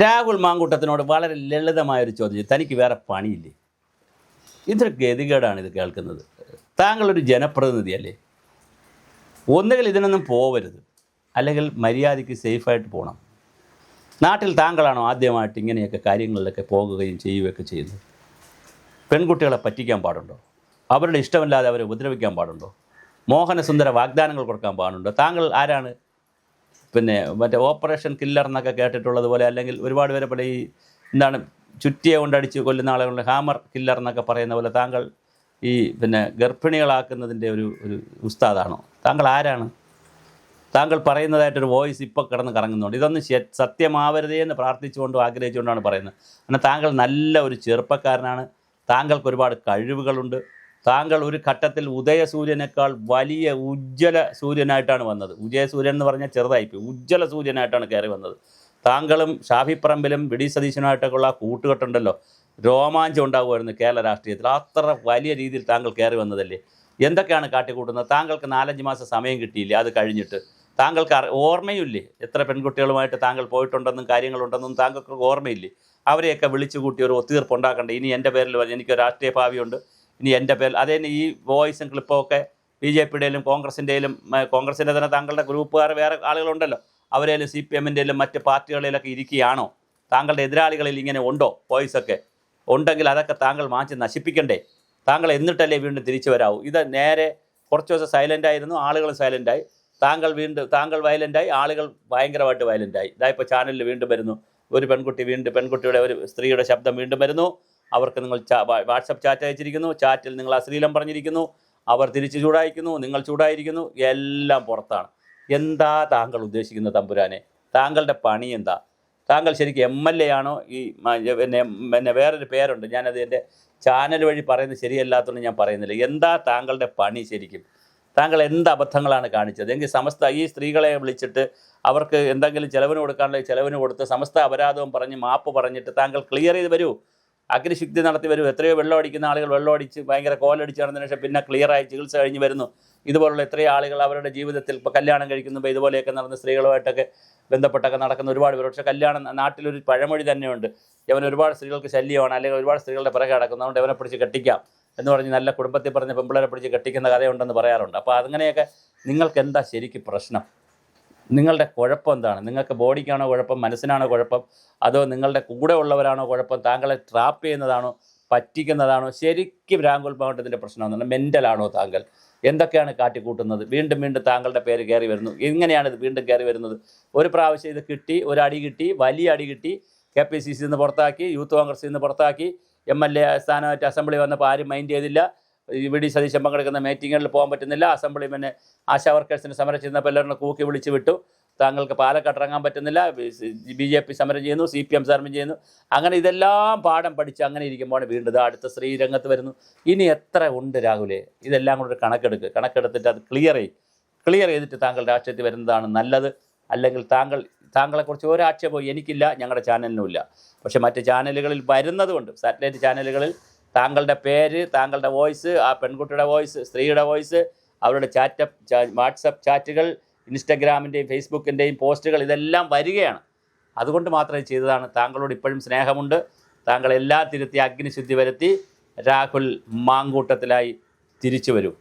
രാഹുൽ മാങ്കൂട്ടത്തിനോട് വളരെ ലളിതമായൊരു ചോദ്യം. തനിക്ക് വേറെ പണിയില്ലേ? ഇതൊരു ഗതികേടാണ് ഇത് കേൾക്കുന്നത്. താങ്കളൊരു ജനപ്രതിനിധിയല്ലേ? ഒന്നുകിൽ ഇതിനൊന്നും പോവരുത്. അല്ലെങ്കിൽ മര്യാദയ്ക്ക് സേഫായിട്ട് പോകണം നാട്ടിൽ താങ്കളാണോ ആദ്യമായിട്ട് ഇങ്ങനെയൊക്കെ കാര്യങ്ങളിലൊക്കെ പോകുകയും ചെയ്യുകയൊക്കെ ചെയ്യുന്നത്? പെൺകുട്ടികളെ പറ്റിക്കാൻ പാടുണ്ടോ? അവരുടെ ഇഷ്ടമില്ലാതെ അവരെ ഉപദ്രവിക്കാൻ പാടുണ്ടോ? മോഹനസുന്ദര വാഗ്ദാനങ്ങൾ കൊടുക്കാൻ പാടുണ്ടോ? താങ്കൾ ആരാണ് പിന്നെ മറ്റേ ഓപ്പറേഷൻ കില്ലർ എന്നൊക്കെ കേട്ടിട്ടുള്ളത് പോലെ അല്ലെങ്കിൽ ഒരുപാട് പേരെ പോലെ ഈ എന്താണ് ചുറ്റിയെ കൊണ്ടടിച്ച് കൊല്ലുന്ന ആളുകളുടെ ഹാമർ കില്ലർ എന്നൊക്കെ പറയുന്ന പോലെ താങ്കൾ ഈ പിന്നെ ഗർഭിണികളാക്കുന്നതിന്റെ ഒരു ഒരു ഉസ്താദാണോ? താങ്കൾ ആരാണ്? താങ്കൾ പറയുന്നതായിട്ടൊരു വോയിസ് ഇപ്പോൾ കിടന്ന് കറങ്ങുന്നുണ്ട്. ഇതൊന്നും സത്യമാവരുതേ എന്ന് പ്രാർത്ഥിച്ചുകൊണ്ടും ആഗ്രഹിച്ചുകൊണ്ടാണ് പറയുന്നത്. കാരണം താങ്കൾ നല്ല ഒരു ചെറുപ്പക്കാരനാണ്. താങ്കൾക്ക് ഒരുപാട് കഴിവുകളുണ്ട്. താങ്കൾ ഒരു ഘട്ടത്തിൽ ഉദയസൂര്യനേക്കാൾ വലിയ ഉജ്ജ്വല സൂര്യനായിട്ടാണ് വന്നത്. ഉദയസൂര്യൻ എന്ന് പറഞ്ഞാൽ ചെറുതായിപ്പോയി ഉജ്ജ്വല സൂര്യനായിട്ടാണ് കയറി വന്നത്. താങ്കളും ഷാഫി പറമ്പിലും വി. ഡി. സതീശനുമായിട്ടൊക്കെ ഉള്ള ആ കൂട്ടുകെട്ടുണ്ടല്ലോ. രോമാഞ്ചം ഉണ്ടാകുമായിരുന്നു കേരള രാഷ്ട്രീയത്തിൽ. അത്ര വലിയ രീതിയിൽ താങ്കൾ കയറി വന്നതല്ലേ? എന്തൊക്കെയാണ് കാട്ടിക്കൂട്ടുന്നത്? താങ്കൾക്ക് നാലഞ്ച് മാസം സമയം കിട്ടിയില്ലേ? അത് കഴിഞ്ഞിട്ട്. താങ്കൾക്ക് ഓർമ്മയില്ലേ? എത്ര പെൺകുട്ടികളുമായിട്ട് താങ്കൾ പോയിട്ടുണ്ടെന്നും കാര്യങ്ങളുണ്ടെന്നും താങ്കൾക്ക് ഓർമ്മയില്ലേ? അവരെയൊക്കെ വിളിച്ചു കൂട്ടി ഒരു ഒത്തുതീർപ്പ് ഉണ്ടാക്കണ്ടേ? ഇനി എന്റെ പേരിൽ എനിക്ക് രാഷ്ട്രീയ ഭാവിയുണ്ട്. ഇനി എന്റെ പേരിൽ അതേ ഈ വോയിസും ക്ലിപ്പും ഒക്കെ ബി ജെ പിയുടെയിലും കോൺഗ്രസിന്റെയിലും കോൺഗ്രസിന്റെ തന്നെ താങ്കളുടെ ഗ്രൂപ്പുകാർ വേറെ ആളുകളുണ്ടല്ലോ. അവരേലും സി പി എമ്മിന്റെയിലും മറ്റ് പാർട്ടികളിലൊക്കെ ഇരിക്കുകയാണോ? താങ്കളുടെ എതിരാളികളിൽ ഇങ്ങനെ ഉണ്ടോ വോയിസൊക്കെ? ഉണ്ടെങ്കിൽ അതൊക്കെ താങ്കൾ മാറ്റി നശിപ്പിക്കണ്ടേ? താങ്കൾ എന്നിട്ടല്ലേ വീണ്ടും തിരിച്ചു വരാവൂ ഇത് നേരെ കുറച്ച് ദിവസം സൈലന്റായിരുന്നു ആളുകൾ സൈലന്റായി. താങ്കൾ വീണ്ടും താങ്കൾ വയലന്റായി ആളുകൾ ഭയങ്കരമായിട്ട് വയലന്റായി. ഇതായിപ്പോൾ ചാനലിൽ വീണ്ടും വരുന്നു. ഒരു പെൺകുട്ടി വീണ്ടും പെൺകുട്ടിയുടെ ഒരു സ്ത്രീയുടെ ശബ്ദം വീണ്ടും വരുന്നു. അവർക്ക് നിങ്ങൾ വാട്സപ്പ് ചാറ്റ് അയച്ചിരിക്കുന്നു. ചാറ്റിൽ നിങ്ങൾ അശ്ലീലം പറഞ്ഞിരിക്കുന്നു. അവർ തിരിച്ച് ചൂടായിരിക്കുന്നു നിങ്ങൾ ചൂടായിരിക്കുന്നു. എല്ലാം പുറത്താണ്. എന്താ താങ്കൾ ഉദ്ദേശിക്കുന്നത് തമ്പുരാനെ? താങ്കളുടെ പണി എന്താ? താങ്കൾ ശരിക്കും എം എൽ എ ആണോ? ഈ പിന്നെ പിന്നെ വേറൊരു പേരുണ്ട്. ഞാനത് എന്റെ ചാനൽ വഴി പറയുന്നത് ശരിയല്ലാത്തതുകൊണ്ട് ഞാൻ പറയുന്നില്ല. എന്താ താങ്കളുടെ പണി ശരിക്കും? താങ്കൾ എന്ത് അബദ്ധങ്ങളാണ് കാണിച്ചത്? എങ്കിൽ സമസ്ത ഈ സ്ത്രീകളെ വിളിച്ചിട്ട് അവർക്ക് എന്തെങ്കിലും ചിലവിന് കൊടുക്കാനുള്ള ചിലവിന് കൊടുത്ത് സമസ്ത അപരാധവും പറഞ്ഞ് മാപ്പ് പറഞ്ഞിട്ട് താങ്കൾ ക്ലിയർ ചെയ്ത് വരൂ. അഗ്നിശുദ്ധി നടത്തി വരും. എത്രയോ വെള്ളം അടിക്കുന്ന ആളുകൾ വെള്ളം അടിച്ച് ഭയങ്കര കോലടിച്ച് നടന്നതിന് ശേഷം പിന്നെ ക്ലിയറായി ചികിത്സ കഴിഞ്ഞ് വരുന്നു. ഇതുപോലുള്ള എത്രയോ ആളുകൾ അവരുടെ ജീവിതത്തിൽ ഇപ്പോൾ കല്യാണം കഴിക്കുമ്പോൾ ഇതുപോലെയൊക്കെ നടന്ന സ്ത്രീകളുമായിട്ടൊക്കെ ബന്ധപ്പെട്ടൊക്കെ നടക്കുന്ന ഒരുപാട് പേര്. പക്ഷേ കല്യാണം നാട്ടിലൊരു പഴമൊഴി തന്നെയുണ്ട്. ഇവൻ ഒരുപാട് സ്ത്രീകൾക്ക് ശല്യമാണ്. അല്ലെങ്കിൽ ഒരുപാട് സ്ത്രീകളുടെ പിറകെ നടക്കുന്നതുകൊണ്ട് ഇവനെ പിടിച്ച് കെട്ടിക്കാം എന്ന് പറഞ്ഞ് നല്ല കുടുംബത്തിൽ പറഞ്ഞ പെമ്പിള്ളേരെ പിടിച്ച് കെട്ടിക്കുന്ന കഥയുണ്ടെന്ന് പറയാറുണ്ട്. അപ്പോൾ അങ്ങനെയൊക്കെ നിങ്ങൾക്ക് എന്താ ശരിക്കും പ്രശ്നം? നിങ്ങളുടെ കുഴപ്പം എന്താണ്? നിങ്ങൾക്ക് ബോഡിക്കാണോ കുഴപ്പം? മനസ്സിനാണോ കുഴപ്പം? അതോ നിങ്ങളുടെ കൂടെ ഉള്ളവരാണോ കുഴപ്പം? താങ്കളെ ട്രാപ്പ് ചെയ്യുന്നതാണോ? പറ്റിക്കുന്നതാണോ? ശരിക്കും രാഹുൽ മാവട്ടത്തിന്റെ പ്രശ്നം എന്താണ് മെന്റലാണോ താങ്കൾ? എന്തൊക്കെയാണ് കാട്ടിക്കൂട്ടുന്നത്? വീണ്ടും വീണ്ടും താങ്കളുടെ പേര് കയറി വരുന്നു. എങ്ങനെയാണ് ഇത് വീണ്ടും കയറി വരുന്നത്? ഒരു പ്രാവശ്യം ഇത് കിട്ടി ഒരു അടി കിട്ടി വലിയ അടി കിട്ടി. കെ പി സി സിയിൽ നിന്ന് പുറത്താക്കി യൂത്ത് കോൺഗ്രസിൽ നിന്ന് പുറത്താക്കി. എം എൽ എ സ്ഥാനമായിട്ട് അസംബ്ലി വന്നപ്പോൾ ആരും മൈൻഡ് ചെയ്തില്ല. വി ഡി സതീശൻ പങ്കെടുക്കുന്ന മീറ്റിങ്ങുകളിൽ പോകാൻ പറ്റുന്നില്ല. അസംബ്ലി പിന്നെ ആശാ വർക്കേഴ്സിന് സമരം ചെയ്യുന്ന എല്ലാവരും കൂക്കി വിളിച്ചു വിട്ടു. താങ്കൾക്ക് പാലക്കാട്ട് ഇറങ്ങാൻ പറ്റുന്നില്ല. ബി ജെ പി സമരം ചെയ്യുന്നു സി പി എം സമരം ചെയ്യുന്നു. അങ്ങനെ ഇതെല്ലാം പാഠം പഠിച്ച് അങ്ങനെ ഇരിക്കുമ്പോൾ വീണ്ടും അടുത്ത സ്ത്രീ രംഗത്ത് വരുന്നു. ഇനി എത്ര ഉണ്ട് രാഹുലേ? ഇതെല്ലാം കൂടെ ഒരു കണക്കെടുക്ക്. കണക്കെടുത്തിട്ട് അത് ക്ലിയർ ചെയ്യും. ക്ലിയർ ചെയ്തിട്ട് താങ്കൾ രാഷ്ട്രീയത്തിൽ വരുന്നതാണ് നല്ലത്. അല്ലെങ്കിൽ താങ്കൾ താങ്കളെക്കുറിച്ച് ഒരാക്ഷേപവും എനിക്കില്ല ഞങ്ങളുടെ ചാനലിനുമില്ല പക്ഷേ മറ്റ് ചാനലുകളിൽ വരുന്നതുകൊണ്ട് സാറ്റലൈറ്റ് ചാനലുകളിൽ താങ്കളുടെ പേര് താങ്കളുടെ വോയിസ് ആ പെൺകുട്ടിയുടെ വോയിസ് സ്ത്രീയുടെ വോയിസ് അവരുടെ ചാറ്റപ്പ് വാട്സപ്പ് ചാറ്റുകൾ ഇൻസ്റ്റഗ്രാമിന്റെയും ഫേസ്ബുക്കിന്റെയും പോസ്റ്റുകൾ ഇതെല്ലാം വരികയാണ്. അതുകൊണ്ട് മാത്രമേ ചെയ്തതാണ്. താങ്കളോട് ഇപ്പോഴും സ്നേഹമുണ്ട്. താങ്കൾ എല്ലാം തിരുത്തി അഗ്നിശുദ്ധി വരുത്തി രാഹുൽ മാങ്കൂട്ടത്തിലായി തിരിച്ചു വരൂ.